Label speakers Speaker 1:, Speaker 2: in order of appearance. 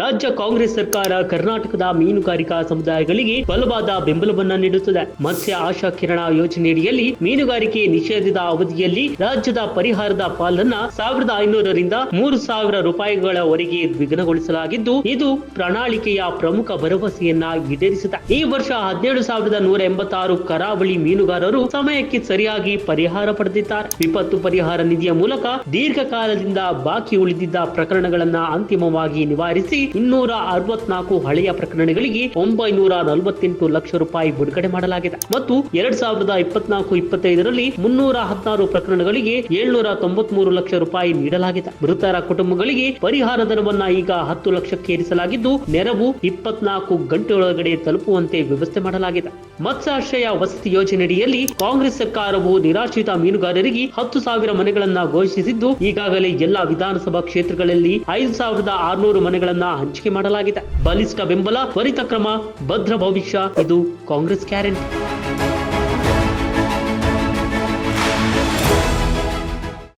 Speaker 1: ರಾಜ್ಯ ಕಾಂಗ್ರೆಸ್ ಸರ್ಕಾರ ಕರ್ನಾಟಕದ ಮೀನುಗಾರಿಕಾ ಸಮುದಾಯಗಳಿಗೆ ಬಲವಾದ ಬೆಂಬಲವನ್ನ ನೀಡುತ್ತದೆ. ಮತ್ಸ್ಯ ಆಶಾ ಕಿರಣ ಯೋಜನೆಯಡಿಯಲ್ಲಿ ಮೀನುಗಾರಿಕೆ ನಿಷೇಧದ ಅವಧಿಯಲ್ಲಿ ರಾಜ್ಯದ ಪರಿಹಾರದ ಪಾಲನ್ನ ಸಾವಿರದ ಐನೂರರಿಂದ ಮೂರು ಸಾವಿರ ರೂಪಾಯಿಗಳವರೆಗೆ ದ್ವಿಗುಣಗೊಳಿಸಲಾಗಿದ್ದು, ಇದು ಪ್ರಣಾಳಿಕೆಯ ಪ್ರಮುಖ ಭರವಸೆಯನ್ನ ಈಡೇರಿಸಿದೆ. ಈ ವರ್ಷ ಹದಿನೇಳು ಸಾವಿರದ ನೂರ ಎಂಬತ್ತಾರು ಕರಾವಳಿ ಮೀನುಗಾರರು ಸಮಯಕ್ಕೆ ಸರಿಯಾಗಿ ಪರಿಹಾರ ಪಡೆದಿದ್ದಾರೆ. ವಿಪತ್ತು ಪರಿಹಾರ ನಿಧಿಯ ಮೂಲಕ ದೀರ್ಘಕಾಲದಿಂದ ಬಾಕಿ ಉಳಿದಿದ್ದ ಪ್ರಕರಣಗಳನ್ನ ಅಂತಿಮವಾಗಿ ನಿವಾರಿಸಿ ಇನ್ನೂರ ಅರವತ್ನಾಲ್ಕು ಹಳೆಯ ಪ್ರಕರಣಗಳಿಗೆ ಒಂಬೈನೂರ ನಲವತ್ತೆಂಟು ಲಕ್ಷ ರೂಪಾಯಿ ಬಿಡುಗಡೆ ಮಾಡಲಾಗಿದೆ. ಮತ್ತು ಎರಡ್ ಸಾವಿರದ ಇಪ್ಪತ್ನಾಲ್ಕು ಇಪ್ಪತ್ತೈದರಲ್ಲಿ ಮುನ್ನೂರ ಹದಿನಾರು ಪ್ರಕರಣಗಳಿಗೆ ಏಳ್ನೂರ ತೊಂಬತ್ಮೂರು ಲಕ್ಷ ರೂಪಾಯಿ ನೀಡಲಾಗಿದೆ. ಮೃತರ ಕುಟುಂಬಗಳಿಗೆ ಪರಿಹಾರ ಧನವನ್ನ ಈಗ ಹತ್ತು ಲಕ್ಷಕ್ಕೇರಿಸಲಾಗಿದ್ದು ನೆರವು ಇಪ್ಪತ್ನಾಲ್ಕು ಗಂಟೆಯೊಳಗಡೆ ತಲುಪುವಂತೆ ವ್ಯವಸ್ಥೆ ಮಾಡಲಾಗಿದೆ. ಮತ್ಸಾಶ್ರಯ ವಸತಿ ಯೋಜನೆಯಡಿಯಲ್ಲಿ ಕಾಂಗ್ರೆಸ್ ಸರ್ಕಾರವು ನಿರಾಶ್ರಿತ ಮೀನುಗಾರರಿಗೆ ಹತ್ತು ಸಾವಿರ ಮನೆಗಳನ್ನ ಘೋಷಿಸಿದ್ದು, ಈಗಾಗಲೇ ಎಲ್ಲಾ ವಿಧಾನಸಭಾ ಕ್ಷೇತ್ರಗಳಲ್ಲಿ ಐದು ಸಾವಿರದ ಆರುನೂರು ಮನೆಗಳನ್ನ ಹಂಚಿಕೆ ಮಾಡಲಾಗಿದೆ. ಬಲಿಷ್ಠ ಬೆಂಬಲ ತ್ವರಿತ ಕ್ರಮ ಭದ್ರ ಭವಿಷ್ಯ. ಇದು ಕಾಂಗ್ರೆಸ್ ಗ್ಯಾರಂಟಿ.